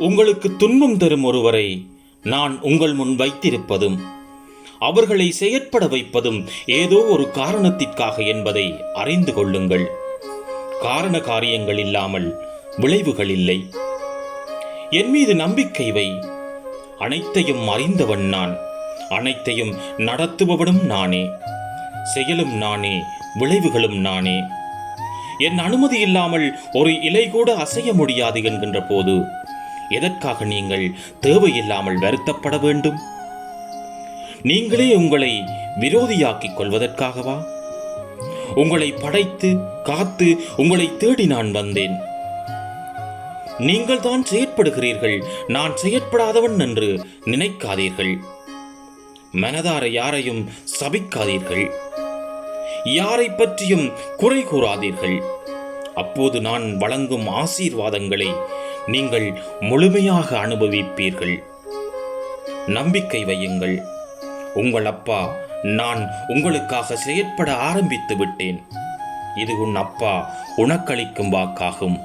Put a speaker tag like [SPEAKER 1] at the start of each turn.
[SPEAKER 1] உங்களுக்கு துன்பம் தரும் ஒருவரை நான் உங்கள் முன் வைத்திருப்பதும் அவர்களை செயற்பட வைப்பதும் ஏதோ ஒரு காரணத்திற்காக என்பதை அறிந்து கொள்ளுங்கள். காரண காரியங்கள் இல்லாமல் விளைவுகள் இல்லை. என் மீது நம்பிக்கை வை. அனைத்தையும் அறிந்தவன் நான். அனைத்தையும் நடத்துபவனும் நானே. செயலும் நானே விளைவுகளும் நானே. என் அனுமதி இல்லாமல் ஒரு இலை கூட அசைய முடியாது என்கின்ற போது எதற்காக நீங்கள் தேவையில்லாமல் வருத்தப்பட வேண்டும்? நீங்களே உங்களை விரோதியாக்கிக் கொள்வதற்காகவா? உங்களை படைத்து காத்து உங்களை தேடி நான் வந்தேன். நீங்கள் தான் செயற்படுகிறீர்கள் நான் செயற்படாதவன் என்று நினைக்காதீர்கள். மனதார யாரையும் சபிக்காதீர்கள். யாரை பற்றியும் குறை கூறாதீர்கள். அப்போது நான் வழங்கும் ஆசீர்வாதங்களை நீங்கள் முழுமையாக அனுபவிப்பீர்கள். நம்பிக்கை வையுங்கள். உங்கள் அப்பா நான் உங்களுக்காக செயற்பட ஆரம்பித்து விட்டேன். இது உன் அப்பா உனக்களிக்கும் வாக்காகும்.